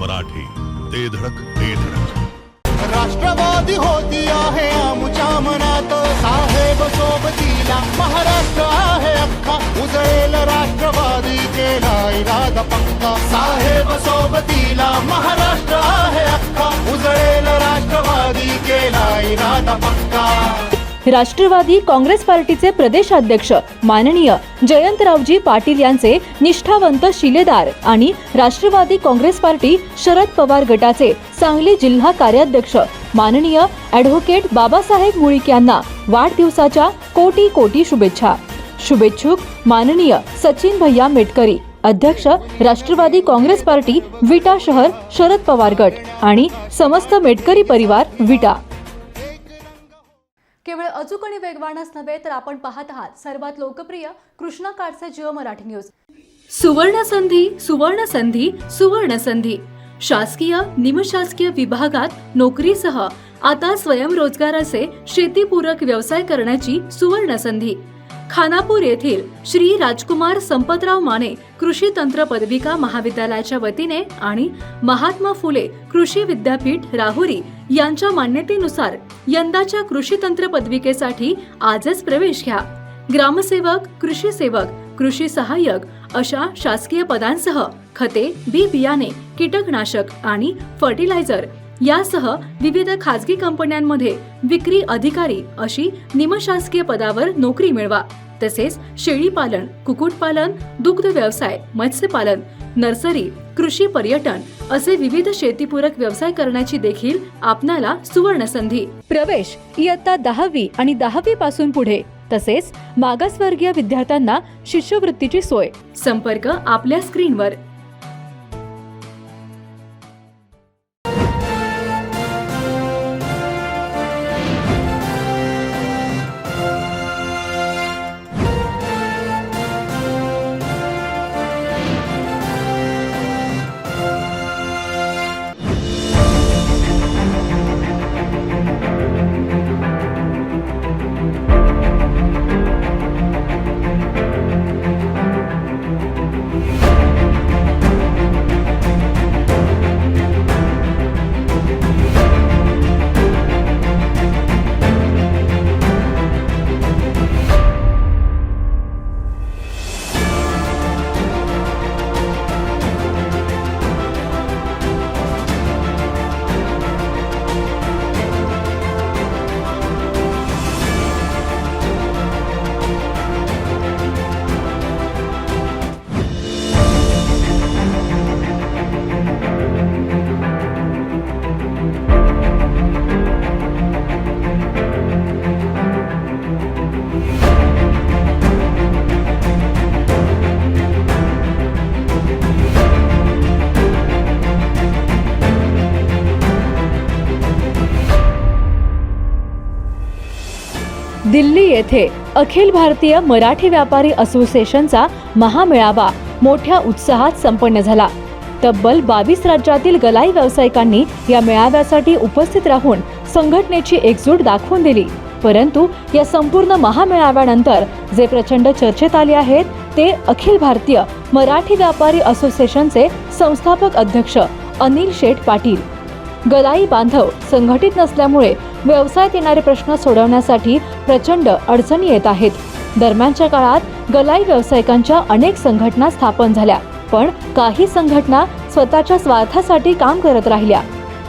मराठी ते धडक ते धडक. राष्ट्रवादी होती आहे आमच्या मनात. साहेब सोबतीला महाराष्ट्र आहे अख्खा. उजळेल राष्ट्रवादी केला इरादा पक्का साहेब सोबत राष्ट्रवादी काँग्रेस पार्टीचे प्रदेशाध्यक्ष माननीय जयंतरावजी पाटील यांचे निष्ठावंत शिलेदार आणि राष्ट्रवादी काँग्रेस पार्टी शरद पवार गटाचे सांगली जिल्हा कार्याध्यक्ष माननीय ॲडव्होकेट बाबासाहेब मुळीक यांना वाढदिवसाच्या कोटी कोटी शुभेच्छा. शुभेच्छुक माननीय सचिन भैया मेटकरी अध्यक्ष राष्ट्रवादी काँग्रेस पार्टी विटा शहर शरद पवार गट आणि समस्त मेटकरी परिवार विटा. केवळ अचूक आणि वेगवानच नव्हे तर आपण पाहत आहात सर्वात लोकप्रिय कृष्णा काडसे जिओ मराठी न्यूज. सुवर्ण संधी सुवर्ण संधी सुवर्ण संधी. शासकीय निमशासकीय विभागात नोकरीसह आता स्वयंरोजगाराचे शेतीपूरक व्यवसाय करण्याची सुवर्ण संधी. खानापूर येथील श्री राजकुमार संपतराव माने कृषी तंत्र पदविका महाविद्यालयाच्या वतीने आणि महात्मा फुले कृषी विद्यापीठ राहुरी यांच्या मान्यतेनुसार यंदाच्या कृषी तंत्र पदविकेसाठी आजच प्रवेश घ्या. ग्रामसेवक कृषी सेवक कृषी सहाय्यक अशा शासकीय पदांसह खते बी बियाणे कीटकनाशक आणि फर्टिलायझर यासह विविध खाजगी कंपन्यांमध्ये विक्री अधिकारी अशी निमशासकीय पदावर नोकरी मिळवा. तसेच शेळीपालन कुक्कुटपालन दुग्ध व्यवसाय मत्स्यपालन नर्सरी कृषी पर्यटन असे विविध शेतीपूरक व्यवसाय करण्याची देखील आपणाला सुवर्ण संधी. प्रवेश इयत्ता दहावी आणि दहावी पासून पुढे तसेच मागासवर्गीय विद्यार्थ्यांना शिष्यवृत्तीची सोय. संपर्क आपल्या स्क्रीनवर. दिल्ली येथे अखिल भारतीय मराठी व्यापारी असोसिएशनचा महामेळावा मोठ्या उत्साहात संपन्न झाला. तब्बल बावीस राज्यातील गलाई व्यावसायिकांनी या मेळाव्यासाठी उपस्थित राहून संघटनेची एकजूट दाखवून दिली. परंतु या संपूर्ण महामेळाव्यानंतर जे प्रचंड चर्चेत आले आहेत ते अखिल भारतीय मराठी व्यापारी असोसिएशनचे संस्थापक अध्यक्ष अनिल शेठ पाटील गलाई बांधव संघटित नसल्यामुळे व्यवसायात येणारे प्रश्न सोडवण्यासाठी प्रचंड अडचणी येत आहेत. दरम्यानच्या काळात गलाई व्यावसायिकांच्या अनेक संघटना स्थापन झाल्या पण काही संघटना स्वतःच्या स्वार्थासाठी काम करत राहिल्या.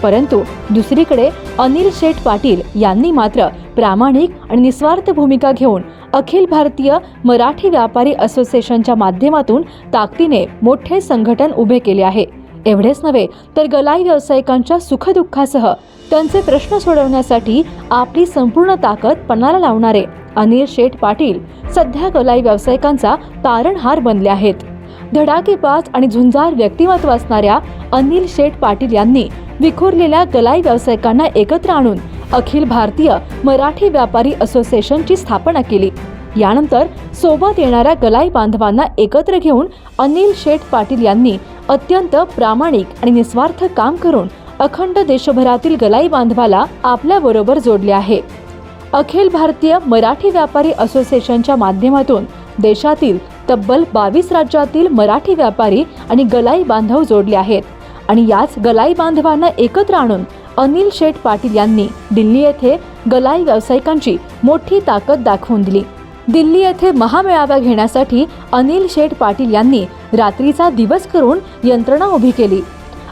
परंतु दुसरीकडे अनिल शेठ पाटील यांनी मात्र प्रामाणिक आणि निस्वार्थ भूमिका घेऊन अखिल भारतीय मराठी व्यापारी असोसिएशनच्या माध्यमातून ताकदीने मोठे संघटन उभे केले आहे. एवढेच नव्हे तर गलाई व्यावसायिकांच्या सुखदुःखासह त्यांचे प्रश्न सोडवण्यासाठी आपली संपूर्ण ताकद पणाला लावणारे अनिल शेठ पाटील सध्या गलाई व्यावसायिकांचा तारणहार बनले आहेत. धडाकेबाज आणि झुंजार व्यक्तिमत्व असणाऱ्या अनिल शेठ पाटील यांनी विखुरलेल्या गलाई व्यावसायिकांना एकत्र आणून अखिल भारतीय मराठी व्यापारी असोसिएशनची स्थापना केली. यानंतर सोबत येणाऱ्या गलाई बांधवांना एकत्र घेऊन अनिल शेठ पाटील यांनी अत्यंत प्रामाणिक आणि निस्वार्थ काम करून अखंड देशभरातील गलाई बांधवाला आपल्याबरोबर जोडले आहे. अखिल भारतीय मराठी व्यापारी असोसिएशनच्या माध्यमातून देशातील तब्बल बावीस राज्यातील मराठी व्यापारी आणि गलाई बांधव जोडले आहेत आणि याच गलाई बांधवांना एकत्र आणून अनिल शेठ पाटील यांनी दिल्ली येथे गलाई व्यावसायिकांची मोठी ताकद दाखवून दिली. दिल्ली येथे महामेळावा घेण्यासाठी अनिल शेठ पाटील यांनी रात्रीचा दिवस करून यंत्रणा उभी केली.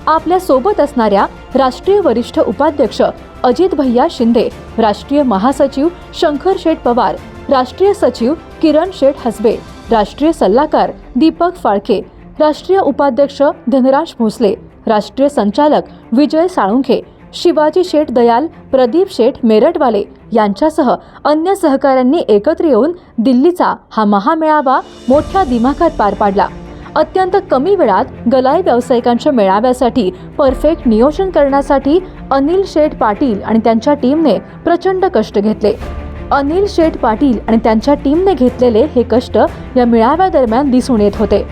आपल्यासोबत असणाऱ्या राष्ट्रीय वरिष्ठ उपाध्यक्ष अजित भैया शिंदे राष्ट्रीय महासचिव शंकर शेठ पवार राष्ट्रीय सचिव किरण शेठ हसबे राष्ट्रीय सल्लागार दीपक फाळके राष्ट्रीय उपाध्यक्ष धनराज भोसले राष्ट्रीय संचालक विजय साळुंखे शिवाजी शेठ दयाल प्रदीप शेठ मेरटवाले यांच्यासह अन्य सहकाऱ्यांनी एकत्र येऊन दिल्लीचा हा महामेळावा मोठ्या दिमाखात पार पाडला. अत्यंत कमी वेळात गलाय व्यावसायिकांच्या मेळाव्यासाठी परफेक्ट नियोजन करण्यासाठी अनिल शेठ पाटील आणि त्यांच्या टीमने प्रचंड कष्ट घेतले. अनिल शेठ पाटील आणि त्यांच्या टीमने घेतलेले हे कष्ट या मेळाव्यादरम्यान दिसून येत होते.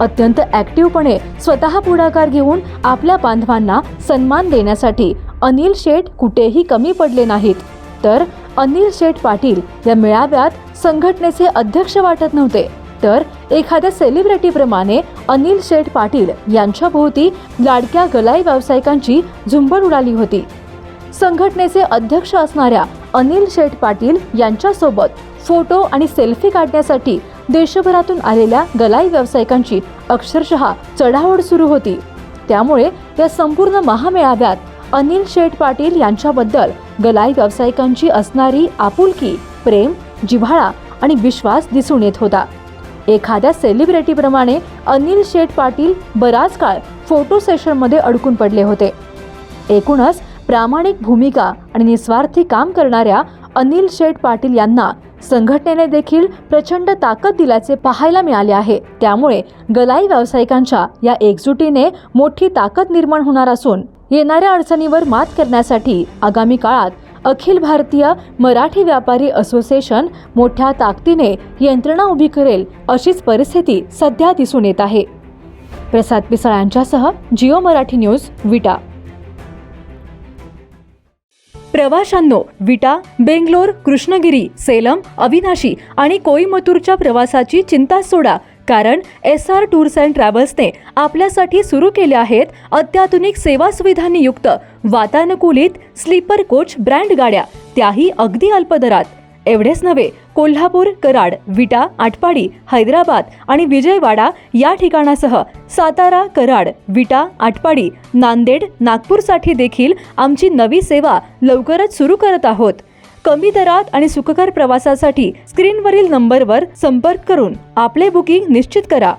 अत्यंत ॲक्टिव्हपणे स्वतः पुढाकार घेऊन आपल्या बांधवांना सन्मान देण्यासाठी अनिल शेठ कुठेही कमी पडले नाहीत. तर अनिल शेठ पाटील या मेळाव्यात संघटनेचे अध्यक्ष वाटत नव्हते. तर एखाद्या सेलिब्रिटीप्रमाणे अनिल शेठ पाटील यांच्या भोवती लाडक्या गलाई व्यावसायिकांची झुंबड उडाली होती. संघटनेचे अध्यक्ष असणाऱ्या अनिल शेठ पाटील यांच्यासोबत फोटो आणि सेल्फी काढण्यासाठी देशभरातून आलेल्या गलाई व्यावसायिकांची अक्षरशः चढाओढ सुरू होती. त्यामुळे या संपूर्ण महामेळाव्यात अनिल शेठ पाटील यांच्याबद्दल गलाई व्यावसायिकांची असणारी आपुलकी प्रेम जिव्हाळा आणि विश्वास दिसून येत होता. एखाद्या सेलिब्रिटीप्रमाणे अनिल शेठ पाटील बराच काळ फोटो सेशनमध्ये अडकून पडले होते. एकूणच प्रामाणिक भूमिका आणि निस्वार्थी काम करणाऱ्या अनिल शेठ पाटील यांना संघटनेने देखील प्रचंड ताकद दिल्याचे पाहायला मिळाले आहे. त्यामुळे गलाई व्यावसायिकांच्या या एकजुटीने मोठी ताकद निर्माण होणार असून येणाऱ्या अडचणीवर मात करण्यासाठी आगामी काळात अखिल भारतीय मराठी व्यापारी असोसिएशन मोठ्या ताकदीने यंत्रणा उभी करेल अशीच परिस्थिती सध्या दिसून येत आहे. प्रसाद पिसाळ यांच्यासह जिओ मराठी न्यूज विटा. प्रवाशांनो विटा बेंगलोर कृष्णगिरी सेलम अविनाशी आणि कोईमतूरच्या प्रवासाची चिंता सोडा. कारण एस आर टूर्स अँड ट्रॅव्हल्सने आपल्यासाठी सुरू केले आहेत अत्याधुनिक सेवा सुविधांनी युक्त वातानुकूलित स्लीपर कोच ब्रँड गाड्या त्याही अगदी अल्प दरात. एवढेच नव्हे कोल्हापूर कराड विटा आटपाडी हैदराबाद आणि विजयवाडा या ठिकाणासह सातारा कराड विटा आटपाडी नांदेड नागपूरसाठी देखील आमची नवी सेवा लवकरच सुरू करत आहोत. कमी दरात आणि सुखकर प्रवासासाठी स्क्रीनवरील नंबरवर संपर्क करून आपले बुकिंग निश्चित करा.